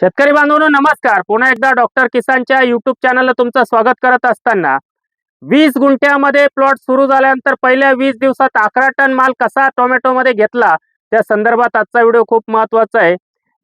शेतकरी बांधवांनो नमस्कार. पुन्हा एकदा डॉक्टर किसानच्या युट्यूब चॅनलला तुमचं स्वागत करत असताना वीस गुंठ्यामध्ये प्लॉट सुरू झाल्यानंतर पहिल्या वीस दिवसात अकरा टन माल कसा टोमॅटोमध्ये घेतला? त्या संदर्भात आजचा व्हिडिओ खूप महत्त्वाचा आहे.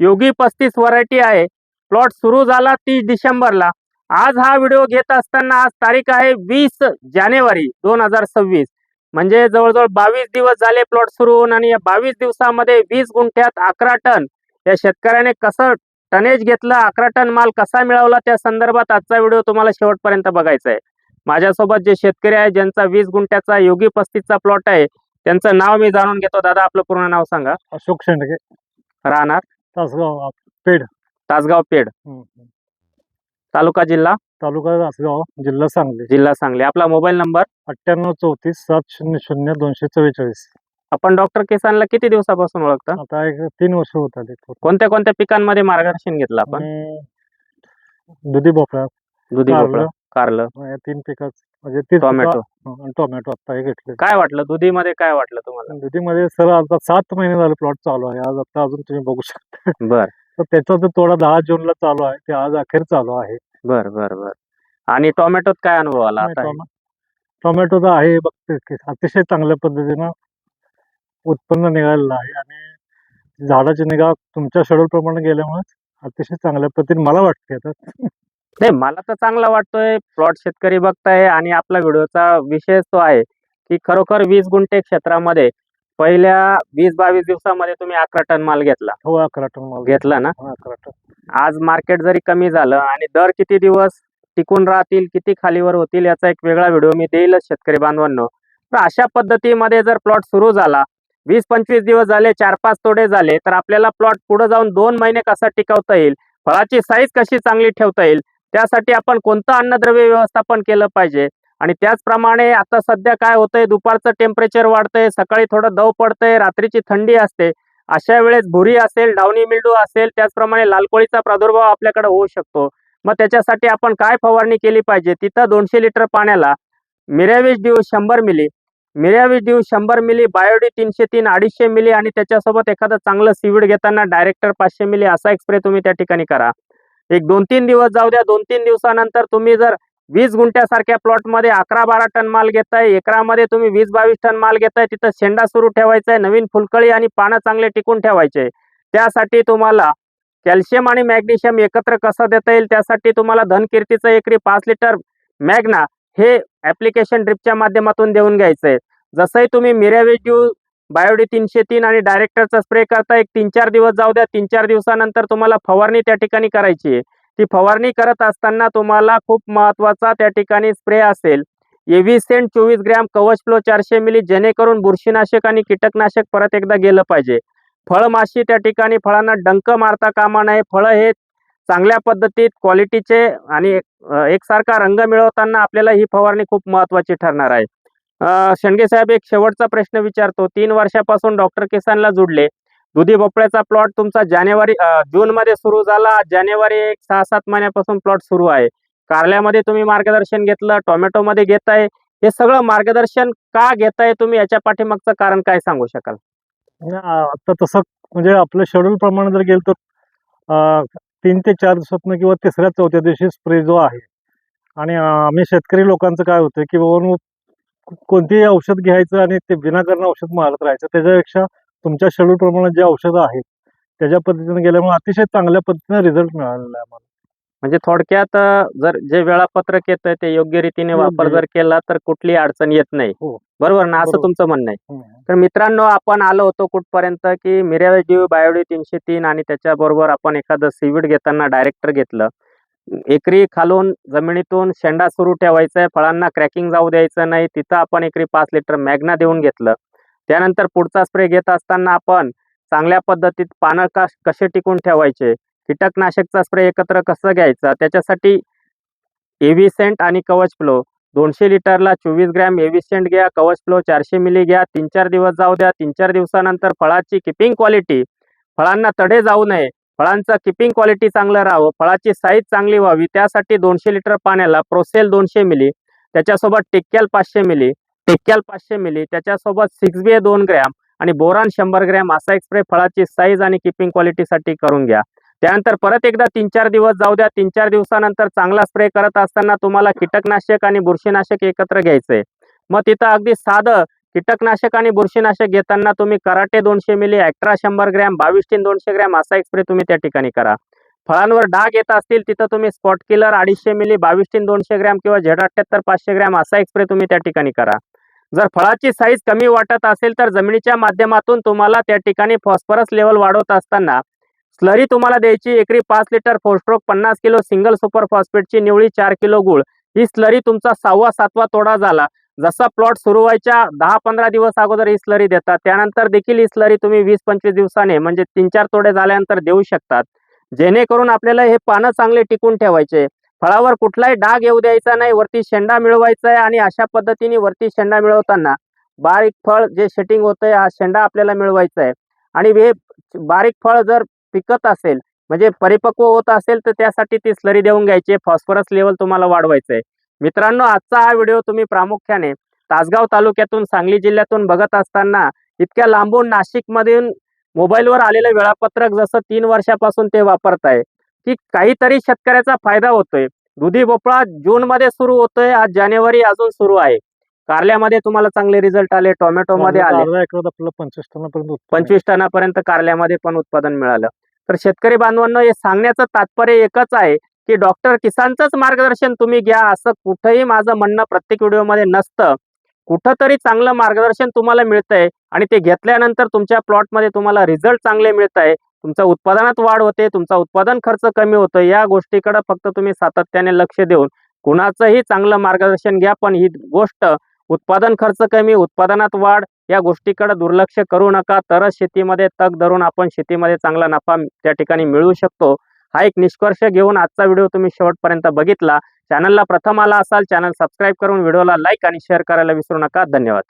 योगी पस्तीस व्हरायटी आहे. प्लॉट सुरू झाला तीस डिसेंबरला. आज हा व्हिडिओ घेत असताना आज तारीख आहे वीस जानेवारी दोन हजार सव्वीस. म्हणजे जवळजवळ बावीस दिवस झाले प्लॉट सुरू होऊन आणि या बावीस दिवसामध्ये वीस गुंठ्यात अकरा टन या शेतकऱ्याने कसं टनेज घेतला अकरा टन माल कसा मिळवला त्या संदर्भात आजचा व्हिडिओ तुम्हाला शेवटपर्यंत बघायचा आहे. माझ्यासोबत जे शेतकरी आहे ज्यांचा वीस गुंठ्याचा योगी पस्तीसचा प्लॉट आहे त्यांचं नाव मी जाणून घेतो. दादा आपलं पूर्ण नाव सांगा. अशोक शेंडगे. राहणार? तासगाव तासगाव पेड तालुका जिल्हा? तालुका तासगाव जिल्हा सांगली. जिल्हा सांगली. आपला मोबाईल नंबर? अठ्ठ्याण्णव चौतीस सात शून्य शून्य दोनशे चव्वेचाळीस. आपण डॉक्टर किसानला किती दिवसापासून ओळखता? आता एक तीन वर्ष होत आले. कोणत्या कोणत्या पिकांमध्ये मार्गदर्शन घेतलं आपण? दुधी भोपळा दुधी. भोपळा कारलं. या तीन पिकात म्हणजे टोमॅटो टोमॅटो आता हे घेतले. काय वाटलं? दुधीमध्ये काय वाटलं तुम्हाला? दुधीमध्ये सर आता सात महिने झाले प्लॉट चालू आहे. आज आता अजून तुम्ही बघू शकता. बर. तर त्याचा तर थोडा दहा जूनला चालू आहे. ते आज अखेर चालू आहे. बर बर बर. आणि टोमॅटोत काय अनुभव आला आता? टोमॅटो तर आहे बघते अतिशय चांगल्या पद्धतीनं उत्पन्न निघालेलं आहे आणि झाडाची निगा तुमच्या शेड्यूल प्रमाणे गेल्यामुळे अतिशय चांगल्या पद्धतीने मला वाटते आता नाही मला तर चांगला वाटतोय. प्लॉट शेतकरी बघताय आणि आपला व्हिडिओचा विषय तो आहे की खरोखर वीस गुंठे क्षेत्रामध्ये पहिल्या वीस बावीस दिवसामध्ये तुम्ही अकरा टन माल घेतला. हो अकरा टन माल घेतला. ना? हा, अकरा टन. आज मार्केट जरी कमी झालं आणि दर किती दिवस टिकून राहतील किती खालीवर होतील याचा एक वेगळा व्हिडिओ मी देईलच शेतकरी बांधवांनो. तर अशा पद्धतीमध्ये जर प्लॉट सुरू झाला वीस पंचवीस दिवस झाले चार पाच तोडे झाले तर आपल्याला प्लॉट पुढे जाऊन दोन महिने कसा टिकवता येईल? फळाची साईज कशी चांगली ठेवता येईल? त्यासाठी आपण कोणतं अन्नद्रव्य व्यवस्थापन केलं पाहिजे? आणि त्याचप्रमाणे आता सध्या काय होतंय? दुपारचं टेम्परेचर वाढतंय सकाळी थोडं दव पडतंय रात्रीची थंडी असते. अशा वेळेस भुरी असेल डावणी मिल्डू असेल त्याचप्रमाणे लालकोळीचा प्रादुर्भाव आपल्याकडे होऊ शकतो. मग त्याच्यासाठी आपण काय फवारणी केली पाहिजे? तिथं दोनशे लिटर पाण्याला मिरॅविश ड्यू शंभर मिली. मिरॅविश ड्यू शंभर मिली बायोडी तीनशे तीन अडीचशे मिली आणि त्याच्यासोबत एखादं चांगलं सीविड घेताना डायरेक्टर पाचशे मिली असा एक स्प्रे तुम्ही त्या ठिकाणी करा. एक दोन तीन दिवस जाऊ द्या दोन तीन दिवसानंतर तुम्ही जर वीस गुंठ्यासारख्या प्लॉटमध्ये अकरा बारा टन माल घेताय एकरामध्ये तुम्ही वीस बावीस टन माल घेताय तिथं शेंडा सुरू ठेवायचा आहे नवीन फुलकळी आणि पानं चांगले टिकून ठेवायचे. त्यासाठी तुम्हाला कॅल्शियम आणि मॅग्नेशियम एकत्र कसं देता येईल त्यासाठी तुम्हाला धनकीर्तीचं एकरी पाच लिटर मॅग्ना हे ऍप्लिकेशन ड्रिपच्या माध्यमातून देऊन घ्यायचं आहे जसंही तुम्ही मिरॅव्हिड्यू बायोडी तीनशे तीन आणि डायरेक्टरचा स्प्रे करता एक तीन चार दिवस जाऊ द्या तीन चार दिवसानंतर तुम्हाला फवारणी त्या ठिकाणी करायची आहे. ती फवारणी करत असताना तुम्हाला खूप महत्त्वाचा त्या ठिकाणी स्प्रे असेल. एव्हिसेंट चोवीस ग्रॅम कवच फ्लो चारशे मिली जेणेकरून बुरशीनाशक आणि कीटकनाशक परत एकदा गेलं पाहिजे. फळमाशी त्या ठिकाणी फळांना डंक मारता कामा नये. फळं हे चांगल्या पद्धतीत क्वालिटीचे आणि एकसारखा रंग मिळवताना आपल्याला ही फवारणी खूप महत्वाची ठरणार आहे. शेंडगे साहेब एक शेवटचा प्रश्न विचारतो. तीन वर्षापासून डॉक्टर किसानला जुडले. दुधी भोपळ्याचा प्लॉट तुमचा जानेवारी जून मध्ये सुरू झाला. जानेवारी एक सहा सात महिन्यापासून प्लॉट सुरू आहे. कारल्यामध्ये तुम्ही मार्गदर्शन घेतलं टोमॅटोमध्ये घेताय. हे सगळं मार्गदर्शन का घेताय तुम्ही? याच्या पाठीमागचं कारण काय सांगू शकाल? आता तसं म्हणजे आपलं शेड्यूल प्रमाणे जर गेलं तर तीन ते चार दिवसातनं किंवा तिसऱ्या चौथ्या दिवशी स्प्रे जो आहे आणि आम्ही शेतकरी लोकांचं काय होतं की बाबा कोणतेही औषध घ्यायचं आणि ते विनाकारण औषध मारत राहायचं त्याच्यापेक्षा तुमच्या शेड्यूल प्रमाणे जे औषधं आहेत त्याच्या पद्धतीने गेल्यामुळे अतिशय चांगल्या पद्धतीने रिझल्ट मिळालेला आहे आम्हाला म्हणजे थोडक्यात जर जे वेळापत्रक येतं ते योग्य रीतीने वापर. जर केला तर कुठली अडचण येत नाही हो. बरोबर ना? असं बरोबर. तुमचं म्हणणं आहे. हम्म. तर मित्रांनो आपण आलो होतो कुठपर्यंत की मिरॅव्हिड्यू बायोडी तीनशे तीन आणि त्याच्याबरोबर आपण एखादं सीविड घेताना डायरेक्टर घेतलं. एकरी खालून जमिनीतून शेंडा सुरू ठेवायचा आहे फळांना क्रॅकिंग जाऊ द्यायचं नाही तिथं आपण एकरी पाच लिटर मॅग्ना देऊन घेतलं. त्यानंतर पुढचा स्प्रे घेत असताना आपण चांगल्या पद्धतीत पानं का कसे टिकून ठेवायचे? कीटकनाशकचा स्प्रे एकत्र कसं घ्यायचा? त्याच्यासाठी एव्हिसेंट आणि कवच फ्लो दोनशे लिटरला चोवीस ग्रॅम एव्हिसेंट घ्या कवच फ्लो चारशे मिली घ्या तीन चार दिवस जाऊ द्या तीन चार दिवसानंतर फळाची किपिंग क्वालिटी फळांना तडे जाऊ नये. फळांचं किपिंग क्वालिटी चांगलं राहावं. फळाची साईज चांगली व्हावी. त्यासाठी दोनशे लिटर पाण्याला प्रोसेल दोनशे मिली. त्याच्यासोबत टिक्क्याल पाचशे मिली. टिक्क्याल पाचशे मिली. त्याच्यासोबत सिक्स बी दोन ग्रॅम आणि बोरान शंभर ग्रॅम असा एक स्प्रे फळाची साईज आणि किपिंग क्वालिटीसाठी करून घ्या. त्यानंतर परत एकदा तीन चार दिवस जाऊ द्या. तीन चार दिवसानंतर चांगला स्प्रे करत असताना तुम्हाला कीटकनाशक आणि बुरशीनाशक एकत्र घ्यायचंय. मग तिथं अगदी साधं कीटकनाशक आणि बुरशीनाशक घेताना तुम्ही कराटे दोनशे मिली ॲक्ट्रा शंभर ग्रॅम बावीस दोनशे ग्रॅम असा एक स्प्रे तुम्ही त्या ठिकाणी करा. फळांवर डाग येत असतील तिथं तुम्ही स्पॉट किलर अडीचशे मिली बावीस दोनशे ग्रॅम किंवा झेड अठ्ठ्याहत्तर पाचशे ग्रॅम असा एक स्प्रे तुम्ही त्या ठिकाणी करा. जर फळाची साईज कमी वाटत असेल तर जमिनीच्या माध्यमातून तुम्हाला त्या ठिकाणी फॉस्फरस लेवल वाढवत असताना स्लरी तुम्हाला द्यायची एकरी पाच लिटर फोरस्ट्रोक पन्नास किलो सिंगल सुपर फॉस्फेटची निवळी चार किलो गुळ. ही स्लरी तुमचा सहावा सातवा तोडा झाला. जसा प्लॉट सुरू व्हायच्या दहा पंधरा दिवस अगोदर ही स्लरी देतात. त्यानंतर देखील ही स्लरी तुम्ही वीस पंचवीस दिवसाने म्हणजे तीन चार तोडे झाल्यानंतर देऊ शकतात. जेणेकरून आपल्याला हे पानं चांगले टिकून ठेवायचे. फळावर कुठलाही डाग येऊ द्यायचा नाही वरती शेंडा मिळवायचा आहे आणि अशा पद्धतीने वरती शेंडा मिळवताना बारीक फळ जे शेटिंग होतंय हा शेंडा आपल्याला मिळवायचा आहे. आणि हे बारीक फळ जर पिकत असेल म्हणजे परिपक्व होत असेल तर त्यासाठी ती स्लरी देऊन घ्यायची. फॉस्फरस लेवल तुम्हाला वाढवायचं आहे मित्रांनो आजचा हा व्हिडिओ तुम्ही प्रामुख्याने तासगाव तालुक्यातून सांगली जिल्ह्यातून बघत असताना इतक्या लांबून नाशिकमधून मोबाईलवर आलेलं वेळापत्रक जसं तीन वर्षापासून ते वापरताय की काहीतरी शेतकऱ्याचा फायदा होतोय. दुधी भोपळा जून मध्ये सुरू होतोय आज जानेवारी अजून सुरू आहे. कारल्यामध्ये तुम्हाला चांगले रिझल्ट आले टोमॅटो मध्ये आले. पंचवीस टनापर्यंत आहे. पंचवीस टनापर्यंत कारल्यामध्ये पण उत्पादन मिळालं. तर शेतकरी बांधवांना हे सांगण्याचं तात्पर्य एकच आहे की डॉक्टर किसानचंच मार्गदर्शन तुम्ही घ्या असं कुठंही माझं म्हणणं प्रत्येक व्हिडिओमध्ये नसतं. कुठंतरी चांगलं मार्गदर्शन तुम्हाला मिळतंय आणि ते घेतल्यानंतर तुमच्या प्लॉटमध्ये तुम्हाला रिझल्ट चांगले मिळत आहे तुमच्या उत्पादनात वाढ होते तुमचा उत्पादन खर्च कमी होतो या गोष्टीकडे फक्त तुम्ही सातत्याने लक्ष देऊन कुणाचंही चांगलं मार्गदर्शन घ्या. पण ही गोष्ट उत्पादन खर्च कमी उत्पादनात वाढ या गोष्टीकडे दुर्लक्ष करू नका. तरच शेतीमध्ये तग धरून आपण शेतीमध्ये चांगला नफा त्या ठिकाणी मिळवू शकतो. हा एक निष्कर्ष घेऊन आजचा व्हिडिओ तुम्ही शेवटपर्यंत बघितला. चॅनलला प्रथम आला असाल चॅनल सबस्क्राईब करून व्हिडिओला लाईक आणि शेअर करायला विसरू नका. धन्यवाद.